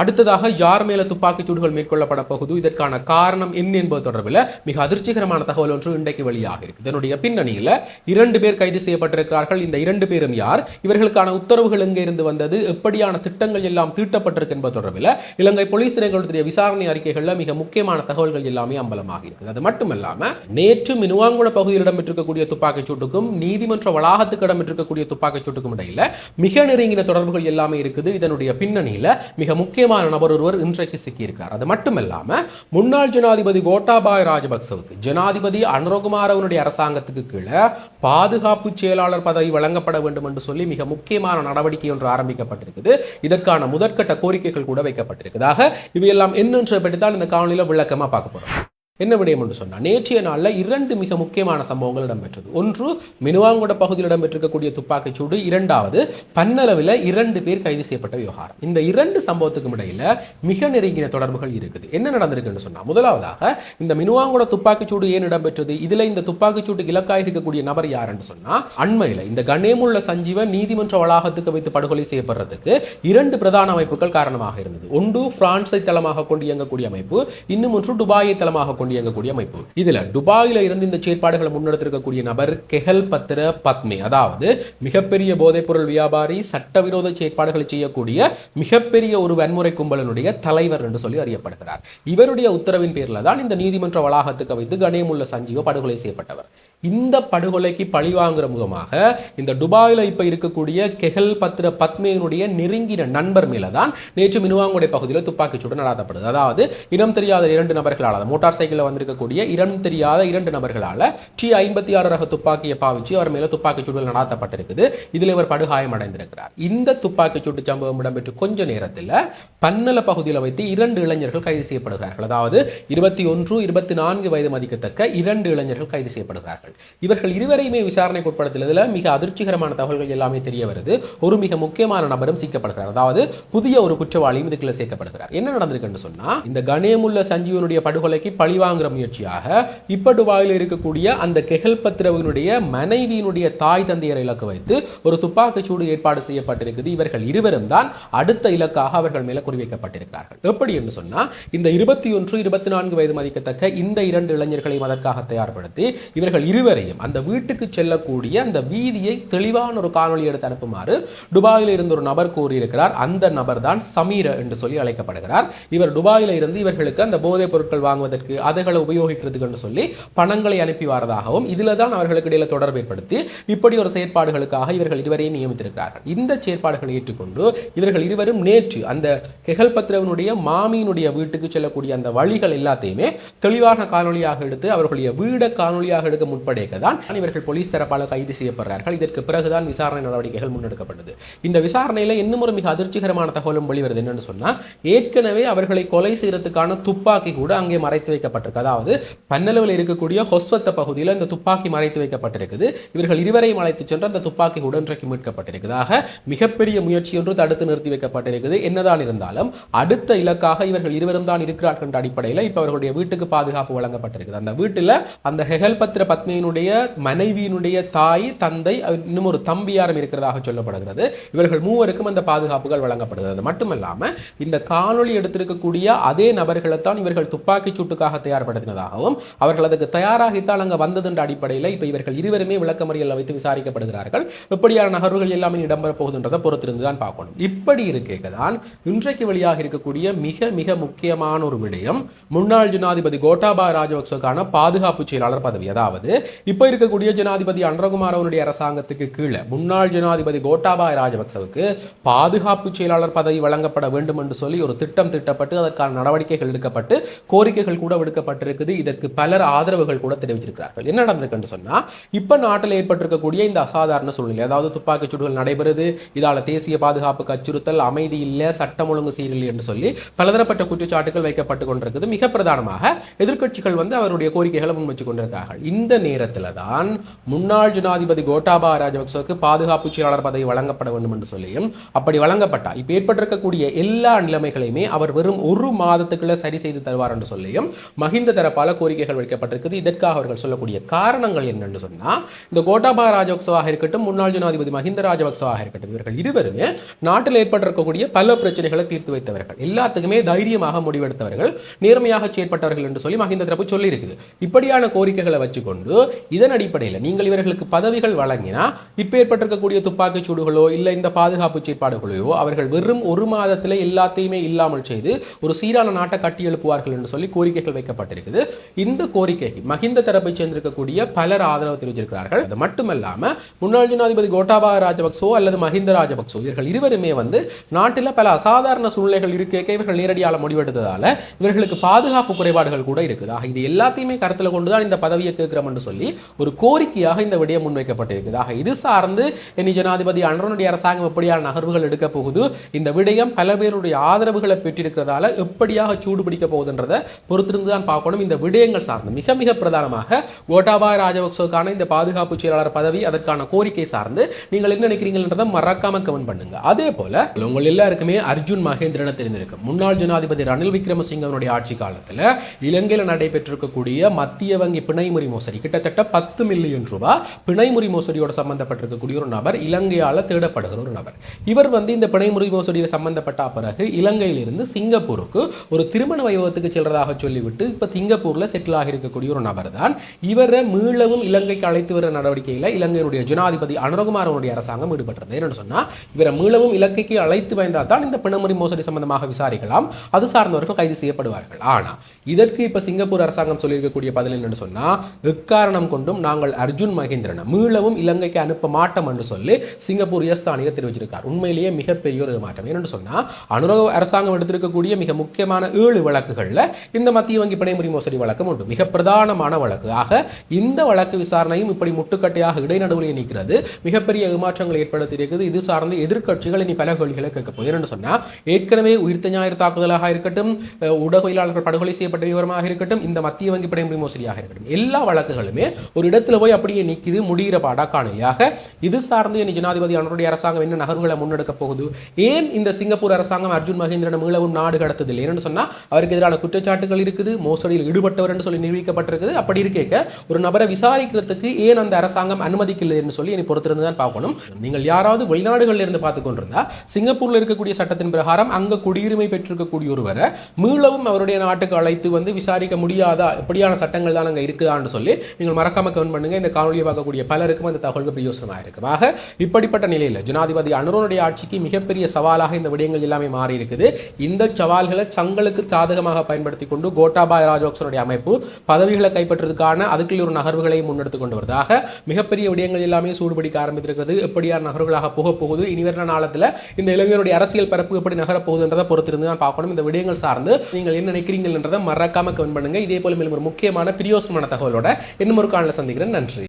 அடுத்ததாக யார் மேல துப்பாக்கிச் சூடுகள் மேற்கொள்ளப்பட போகுது? இதற்கான காரணம் என்ன என்பது தொடர்பில் மிக அதிர்ச்சிகரமான தகவல் ஒன்று இன்றைக்கு வெளியாக இருக்கு இதனுடைய பின்னணியில் இரண்டு பேர் கைது செய்யப்பட்டிருக்கிறார்கள். இந்த இரண்டு பேரும் யார்? இவர்களுக்கான உத்தரவுகள் எங்கே இருந்து வந்தது? எப்படியான திட்டங்கள் எல்லாம் தீட்டப்பட்டிருக்கு என்பது தொடர்பில் இலங்கை போலீஸ் திணைக்களத்துடைய விசாரணை அறிக்கைகளில் மிக முக்கியமான தகவல்கள் எல்லாமே அம்பலமாக இருக்குது. அது மட்டுமல்லாம நேற்று மினுவாங்குட பகுதியில் இடம்பெற்றிருக்கக்கூடிய துப்பாக்கிச் சூட்டுக்கும் நீதிமன்ற வளாகத்துக்கு இடம்பெற்றிருக்கக்கூடிய துப்பாக்கிச் சூட்டுக்கும் இடையில மிக நெருங்கின தொடர்புகள் எல்லாமே இருக்குது. இதனுடைய பின்னணியில் மிக முக்கிய முக்கியமான நபர் ஒருவர் இன்றைக்கு சிக்கியிருக்கிறார். அது மட்டுமல்லாமல் முன்னாள் ஜனாதிபதி கோட்டாபாய் ராஜபக்சவுக்கு ஜனாதிபதி அனுரகுமாரவனுடைய அரசாங்கத்துக்கு கீழே பாதுகாப்பு செயலாளர் பதவி வழங்கப்பட வேண்டும் என்று சொல்லி மிக முக்கியமான நடவடிக்கை ஒன்று ஆரம்பிக்கப்பட்டிருக்குது. இதற்கான முதற்கட்ட கோரிக்கைகள் கூட வைக்கப்பட்டிருக்குதாக இவையெல்லாம் என்னென்ற பற்றி தான் இந்த காணொலியில் விளக்கமா பார்க்க போகிறோம் என்ன விடயம் என்று சொன்னால் நேற்றைய நாளில் இரண்டு மிக முக்கியமான சம்பவங்கள் இடம்பெற்றது. ஒன்று மினுவாங்குட பகுதியில் இடம்பெற்றிருக்கக்கூடிய துப்பாக்கிச் சூடு. இரண்டாவது பன்னளவில் இரண்டு பேர் கைது செய்யப்பட்ட விவகாரம். இந்த இரண்டு சம்பவத்துக்கும் இடையில மிக நெருங்கின தொடர்புகள் இருக்குது. என்ன நடந்திருக்குன்னு சொன்னால் முதலாவதாக இந்த மினுவாங்குட துப்பாக்கிச் சூடு ஏன் இடம்பெற்றது? இதில் இந்த துப்பாக்கிச் சூட்டுக்கு இலக்காக இருக்கக்கூடிய நபர் யாருன்னு சொன்னால் அண்மையில் இந்த கணேமுள்ள சஞ்சீவன் நீதிமன்ற வளாகத்துக்கு வைத்து படுகொலை செய்யப்படுறதுக்கு இரண்டு பிரதான அமைப்புகள் காரணமாக இருந்தது. ஒன்று பிரான்ஸை தளமாக கொண்டு இயங்கக்கூடிய அமைப்பு. இன்னும் ஒன்று துபாயை தளமாக கொண்டு இயங்கக்கூடிய அமைப்பு இதுல துபாயில இருந்து இந்த செயற்பாடுகளை முன்னெடுத்திருக்கக்கூடிய நபர் கெஹல் பத்திர பத்மி. அதாவது மிகப்பெரிய போதைப்பொருள் வியாபாரி சட்டவிரோத செயற்பாடுகளை செய்யக்கூடிய மிகப்பெரிய ஒரு வன்முறை கும்பலனுடைய தலைவர் என்று சொல்லி அறியப்படுகிறார். இவருடைய உத்தரவின் பேரில் தான் இந்த நீதிமன்ற வளாகத்துக்கு வைத்து கணேமுள்ள சஞ்சீவ படுகொலை செய்யப்பட்டவர். இந்த படுகொலைக்கு பழி வாங்குற முகமாக இந்த துபாயில் இப்ப இருக்கக்கூடிய கெஹல் பத்திர பத்மியினுடைய நெருங்கின நண்பர் மேலதான் நேற்று மினுவாங்குடைய பகுதியில் துப்பாக்கிச்சூடு நடாத்தப்படுது. அதாவது இனம் தெரியாத இரண்டு நபர்களால் மோட்டார் சைக்கிள் சைக்கிளில் வந்திருக்கக்கூடிய இடம் தெரியாத இரண்டு நபர்களால் டி ஐம்பத்தி ஆறு ரக துப்பாக்கியை பாவிச்சு அவர் மேலே மேல துப்பாக்கிச்சூடுகள் நடாத்தப்பட்டிருக்குது. இதில் இவர் படுகாயம் அடைந்திருக்கிறார். இந்த துப்பாக்கிச்சூட்டு சம்பவம் இடம்பெற்று கொஞ்ச நேரத்தில் பன்னல பகுதியில் வைத்து இரண்டு இளைஞர்கள் கைது செய்யப்படுகிறார்கள். அதாவது இருபத்தி ஒன்று இருபத்தி நான்கு வயது மதிக்கத்தக்க இரண்டு இளைஞர்கள் கைது செய்யப்படுகிறார்கள். இவர்கள் இருவரையுமே விசாரணைக்கு உட்படுத்துவதில் மிக அதிர்ச்சிகரமான தகவல்கள் எல்லாமே தெரிய வருது. ஒரு மிக முக்கியமான நபரும் சிக்கப்படுகிறார். அதாவது புதிய ஒரு குற்றவாளியும் இதுக்குள்ள சேர்க்கப்படுகிறார். என்ன நடந்திருக்குன்னு சொன்னா இந்த கணேமுள்ள சஞ்சீவனுடைய படுகொலைக்கு வாங்குற முயற்சியாக இப்ப இருக்கக்கூடிய அந்த கெஹல் பத்ரவினுடைய மனைவியினுடைய தாய் தந்தையரை இலக்கு வைத்து ஒரு துப்பாக்கிச்சூடு ஏற்பாடு செய்யப்பட்டிருக்குது. இவர்கள் இருவரும் தான் அடுத்த இலக்காக அவர்கள் மேல குறிவைக்கப்பட்டிருக்கிறார்கள் எப்படி என்று சொன்னா இந்த இருபத்தி ஒன்று இருபத்தி நான்கு வயது மதிக்கத்தக்க இந்த இரண்டு இளைஞர்களையும் அதற்காக தயார்படுத்தி இவர்கள் இருவரையும் அந்த வீட்டுக்கு செல்லக்கூடிய அந்த வீதியை தெளிவான ஒரு காணொலி எடுத்து அனுப்புமாறு துபாயில் இருந்து ஒரு நபர் கூறியிருக்கிறார் அந்த நபர் தான் சமீர என்று சொல்லி அழைக்கப்படுகிறார். இவர் துபாயில் இருந்து இவர்களுக்கு அந்த போதைப் பொருட்கள் வாங்குவதற்கு அதுகளை உபயோகிக்கிறதுக்குன்னு சொல்லி பணங்களை அனுப்பி வரதாகவும் இதில் தான் அவர்களுக்கு இடையில தொடர்பு ஏற்படுத்தி இப்படி ஒரு செயற்பாடுகளுக்காக இவர்கள் இருவரையும் நியமித்திருக்கிறார்கள். இந்த செயற்பாடுகளை ஏற்றுக்கொண்டு இவர்கள் இருவரும் நேற்று அந்த கெகல் பத்ரவனுடைய மாமியினுடைய வீட்டுக்கு செல்லக்கூடிய அந்த வழிகள் எல்லாத்தையுமே தெளிவான காணொளியாக எடுத்து அவர்களுடைய வீட காணொளியாக எடுக்க முற்படைக்க தான் இவர்கள் போலீஸ் தரப்பால் கைது செய்யப்படுறார்கள். இதற்கு பிறகுதான் விசாரணை நடவடிக்கைகள் முன்னெடுக்கப்பட்டது. இந்த விசாரணையில் இன்னும் ஒரு மிக அதிர்ச்சிகரமான தகவலும் வெளிவருது. என்னன்னு சொன்னா ஏற்கனவே அவர்களை கொலை செய்யறதுக்கான துப்பாக்கி கூட அங்கே மறைத்து வைக்கப்பட்டிருக்கு அதாவது பன்னளவில் இருக்கக்கூடிய ஹொஸ்வத்த பகுதியில் இந்த துப்பாக்கி மறைத்து வைக்கப்பட்டிருக்குது. இவர்கள் இருவரையும் அழைத்து சென்று அந்த துப்பாக்கி உடன்றைக்கு மீட்கப்பட்டிருக்கிறதாக மிகப்பெரிய முயற்சி ஒன்று தடுத்து நிறுத்தி வைக்கப்பட்டிருக்குது. என்னதான் இருந்தாலும் அடுத்த இலக்காக இவர்கள் இருவரும் தான் இருக்கிறார்கள் என்ற அடிப்படையில் இப்போ அவர்களுடைய வீட்டுக்கு பாதுகாப்பு வழங்கப்பட்டிருக்குது. அந்த வீட்டில் அந்த ஹெகல் பத்திர பத்மியினுடைய மனைவியினுடைய தாய் தந்தை இன்னும் ஒரு தம்பியாரும் இருக்கிறதாக சொல்லப்படுகிறது. இவர்கள் மூவருக்கும் அந்த பாதுகாப்புகள் வழங்கப்படுகிறது. மட்டுமல்லாமல் இந்த காணொளி எடுத்திருக்கக்கூடிய அதே நபர்களை தான் இவர்கள் துப்பாக்கி சூட்டுக்காக தயார்படுத்தினதாகவும் அவர்கள் அதுக்கு தயாராகித்தான் அங்கே வந்ததுன்ற அடிப்படையில் இப்போ இவர்கள் இருவருமே விளக்கமறியலில் வைத்து விசாரிக்கப்படுகிறார்கள். இப்படியான நகர்வுகள் எல்லாமே இடம்பெறப் போகுதுன்றதை பொறுத்திருந்து தான் பார்க்கணும். இப்படி இருக்கேக்க தான் இன்றைக்கு வெளியாக இருக்கக்கூடிய மிக மிக முக்கியமான ஒரு விடயம் முன்னாள் ஜனாதிபதி கோட்டாபாய ராஜபக்சக்கான பாதுகாப்பு செயலாளர் பதவி. அதாவது இப்போ இருக்கக்கூடிய ஜனாதிபதி அன்றகுமார் அவனுடைய அரசாங்கத்துக்கு கீழே முன்னாள் ஜனாதிபதி கோட்டாபாய ராஜபக்சவுக்கு பாதுகாப்பு செயலாளர் பதவி வழங்கப்பட வேண்டும் என்று சொல்லி ஒரு திட்டம் திட்டப்பட்டு அதற்கான நடவடிக்கைகள் எடுக்கப்பட்டு கோரிக்கைகள் கூட விடுக்க விடுக்கப்பட்டிருக்குது இதற்கு பலர் ஆதரவுகள் கூட தெரிவிச்சிருக்கிறார்கள் என்ன நடந்திருக்குன்னு சொன்னா இப்ப நாட்டில் ஏற்பட்டிருக்கக்கூடிய இந்த அசாதாரண சூழ்நிலை அதாவது துப்பாக்கிச் சூடுகள் நடைபெறுது இதால தேசிய பாதுகாப்புக்கு அச்சுறுத்தல் அமைதி இல்லை சட்டம் ஒழுங்கு சீரியல் என்று சொல்லி பலதரப்பட்ட குற்றச்சாட்டுகள் வைக்கப்பட்டு கொண்டிருக்குது. மிக பிரதானமாக எதிர்க்கட்சிகள் வந்து அவருடைய கோரிக்கைகளை முன்வச்சு கொண்டிருக்கிறார்கள். இந்த நேரத்தில் தான் முன்னாள் ஜனாதிபதி கோட்டாபா ராஜபக்சவுக்கு பாதுகாப்பு செயலாளர் பதவி வழங்கப்பட வேண்டும் என்று சொல்லியும் அப்படி வழங்கப்பட்டா இப்ப ஏற்பட்டிருக்கக்கூடிய எல்லா நிலைமைகளையுமே அவர் வெறும் ஒரு மாதத்துக்குள்ள சரி செய்து தருவார் என்று சொல்லியும் மஹிந்த தரப்பால கோரிக்கைகள் வைக்கப்பட்டிருக்குது. இதற்காக அவர்கள் சொல்லக்கூடிய காரணங்கள் என்னன்னு சொன்னா இந்த கோட்டாபாய ராஜபக்சவாக இருக்கட்டும் முன்னாள் ஜனாதிபதி மஹிந்த ராஜபக்சவாக இருக்கட்டும் இவர்கள் இருவருமே நாட்டில் ஏற்பட்டிருக்கக்கூடிய பல பிரச்சனைகளை தீர்த்து வைத்தவர்கள். எல்லாத்துக்குமே தைரியமாக முடிவெடுத்தவர்கள் நேர்மையாக செயற்பட்டவர்கள் என்று சொல்லி மஹிந்த தரப்பு சொல்லி இருக்குது இப்படியான கோரிக்கைகளை வச்சுக்கொண்டு இதன் அடிப்படையில் நீங்கள் இவர்களுக்கு பதவிகள் வழங்கினா இப்ப ஏற்பட்டிருக்கக்கூடிய துப்பாக்கிச் சூடுகளோ இல்லை இந்த பாதுகாப்பு செயற்பாடுகளையோ அவர்கள் வெறும் ஒரு மாதத்தில் எல்லாத்தையுமே இல்லாமல் செய்து ஒரு சீரான நாட்டை கட்டி எழுப்புவார்கள் என்று சொல்லி கோரிக்கைகள் வைக்கப்பட்டிருக்குது இந்த கோரிக்கைக்கு மஹிந்த தரப்பை சேர்ந்திருக்கக்கூடிய பலர் ஆதரவு தெரிவிச்சிருக்கிறார்கள் அது மட்டுமல்லாம முன்னாள் ஜனாதிபதி கோட்டாபாய ராஜபக்சோ அல்லது மஹிந்த ராஜபக்சோ இவர்கள் இருவருமே வந்து நாட்டில் பல அசாதாரண சூழ்நிலைகள் இருக்க இவர்கள் நேரடியாக முடிவெடுத்ததால இவர்களுக்கு பாதுகாப்பு குறைபாடுகள் கூட இருக்குது. ஆக இது எல்லாத்தையுமே கருத்தில் கொண்டுதான் இந்த பதவியை கேட்கிறோம் என்று சொல்லி ஒரு கோரிக்கையாக இந்த விடயம் முன்வைக்கப்பட்டிருக்குது. ஆக இது சார்ந்து இனி ஜனாதிபதி அன்றனுடைய அரசாங்கம் எப்படியான நகர்வுகள் எடுக்க போகுது இந்த விடயம் பல பேருடைய ஆதரவுகளை பெற்றிருக்கிறதால எப்படியாக சூடு பிடிக்க போகுதுன்றதை பொறுத்திருந்து தான் பார்க்கணும். இந்த விடயங்கள் சார்ந்து மிக மிக பிரதானமாக கோட்டாபாய ராஜபக்சவுக்கான இந்த பாதுகாப்பு செயலாளர் பதவி அதற்கான கோரிக்கை சார்ந்து நீங்கள் என்ன நினைக்கிறீங்கன்றதை மறக்காம கமெண்ட் பண்ணுங்க. அதே போல உங்கள் எல்லாருக்குமே அர்ஜுன் மகேந்திரனை தெரிந்திருக்கும் முன்னாள் ஜனாதிபதி ரணில் விக்ரமசிங்கவனுடைய ஆட்சி காலத்தில் இலங்கையில் நடைபெற்றிருக்கக்கூடிய மத்திய வங்கி பிணைமுறி மோசடி. கிட்டத்தட்ட பத்து மில்லியன் ரூபாய் பிணைமுறி மோசடியோட சம்பந்தப்பட்டிருக்கக்கூடிய ஒரு நபர் இலங்கையால் தேடப்படுகிற ஒரு நபர். இவர் வந்து இந்த பிணைமுறி மோசடியில் சம்பந்தப்பட்ட பிறகு இலங்கையிலிருந்து சிங்கப்பூருக்கு ஒரு திருமண வைபவத்துக்கு செல்றதாக சொல்லிவிட்டு இப்போ சிங்கப்பூரில் செட்டில் ஆகியிருக்கக்கூடிய ஒரு நபர் தான் இவரை மீளவும் இலங்கைக்கு அழைத்து வர நடவடிக்கையில் இலங்கையினுடைய ஜனாதிபதி அனுரகுமாரனுடைய அரசாங்கம் ஈடுபட்டது என்னன்னு சொன்னால் இவரை மீளவும் இலங்கைக்கு அழைத்து வந்தால் தான் இந்த பிணமுறை மோசடி சம்பந்தமாக விசாரிக்கலாம். அது சார்ந்தவர்கள் கைது செய்யப்படுவார்கள். ஆனால் இதற்கு இப்போ சிங்கப்பூர் அரசாங்கம் சொல்லியிருக்கக்கூடிய பதில் என்னன்னு சொன்னால் எக்காரணம் கொண்டும் நாங்கள் அர்ஜுன் மகேந்திரனை மீளவும் இலங்கைக்கு அனுப்ப மாட்டோம் என்று சொல்லி சிங்கப்பூர் உயர்ஸ்தானிகர் தெரிவிச்சிருக்கார். உண்மையிலேயே மிகப்பெரிய ஒரு மாற்றம். என்னென்னு சொன்னால் அனுரக அரசாங்கம் எடுத்திருக்கக்கூடிய மிக முக்கியமான ஏழு வழக்குகளில் இந்த மத்திய வங்கி பிணைமுறை மோசடி வழக்கம் உண்டு. மிக பிரதானமான வழக்கு. ஆக இந்த வழக்கு விசாரணையும் இப்படி முட்டுக்கட்டையாக இடைநடுவில் நிற்கிறது. மிகப்பெரிய ஏமாற்றங்கள் ஏற்படுத்தியிருக்குது இது சார்ந்து எதிர்க்கட்சிகள் இனி பல கேள்விகளை கேட்க போகிறேன்னு சொன்னால் ஏற்கனவே உயிர்த்த ஞாயிறு தாக்குதலாக இருக்கட்டும் ஊடகவியலாளர்கள் படுகொலை செய்யப்பட்ட விவரமாக இருக்கட்டும் இந்த மத்திய வங்கி பிணைமுறை மோசடியாக இருக்கட்டும் எல்லா வழக்குகளுமே ஒரு இடத்துல போய் அப்படியே நிக்குது முடிகிற பாடா காணொலியாக இது சார்ந்து இனி ஜனாதிபதி அவருடைய அரசாங்கம் என்ன நகர்வுகளை முன்னெடுக்க போகுது? ஏன் இந்த சிங்கப்பூர் அரசாங்கம் அர்ஜுன் மகேந்திரன் மீளவும் நாடு கடத்ததில்லை? என்னன்னு சொன்னால் அவருக்கு எதிரான குற்றச்சாட்டுகள் இருக்குது மோசடியில் ஈடுபட்டவர் என்று சொல்லி நிரூபிக்கப்பட்டிருக்குது. அப்படி இருக்க ஒரு நபரை விசாரிக்கிறதுக்கு ஏன் அந்த அரசாங்கம் அனுமதிக்கலைன்னு சொல்லி என்னை பொறுத்திருந்து தான் பார்க்கணும். நீங்கள் யாராவது வெளிநாடுகளில் இருந்து பார்த்து கொண்டிருந்தா சிங்கப்பூரில் இருக்கக்கூடிய சட்டத்தின் பிரகாரம் அங்க குடியுரிமை பெற்றிருக்கக்கூடிய ஒருவரை மீளவும் அவருடைய நாட்டுக்கு அழைத்து வந்து விசாரிக்க முடியாதா? எப்படியான சட்டங்கள் தான் அங்க இருக்குதான்னு சொல்லி நீங்கள் மறக்காம கவன் பண்ணுங்க. இந்த காணொலியை பார்க்கக்கூடிய பலருக்கும் அந்த தகவல்கள் பிரயோசனமாக இருக்கும் ஆக இப்படிப்பட்ட நிலையில் ஜனாதிபதி அனுரனுடைய ஆட்சிக்கு மிகப்பெரிய சவாலாக இந்த விடயங்கள் எல்லாமே மாறி இருக்குது இந்த சவால்களை தங்களுக்கு சாதகமாக பயன்படுத்தி கொண்டு கோட்டாபா கோட்டாபாய ராஜபக்சனுடைய அமைப்பு பதவிகளை கைப்பற்றுவதற்கான அதுக்குள்ள ஒரு நகர்வுகளை முன்னெடுத்து கொண்டு வருவதாக மிகப்பெரிய விடயங்கள் எல்லாமே சூடுபிடிக்க ஆரம்பித்திருக்கிறது. எப்படியான நகர்வுகளாக போக போகுது? இனிவர நாளத்தில் இந்த இளைஞருடைய அரசியல் பரப்பு எப்படி நகரப்போகுதுன்றதை பொறுத்திருந்து தான் பார்க்கணும். இந்த விடயங்கள் சார்ந்து நீங்கள் என்ன நினைக்கிறீங்கன்றதை மறக்காம கமெண்ட் பண்ணுங்க. இதே போல மேலும் ஒரு முக்கியமான பிரியோசனமான தகவலோட இன்னும் ஒரு காணல சந்திக்கிறேன். நன்றி.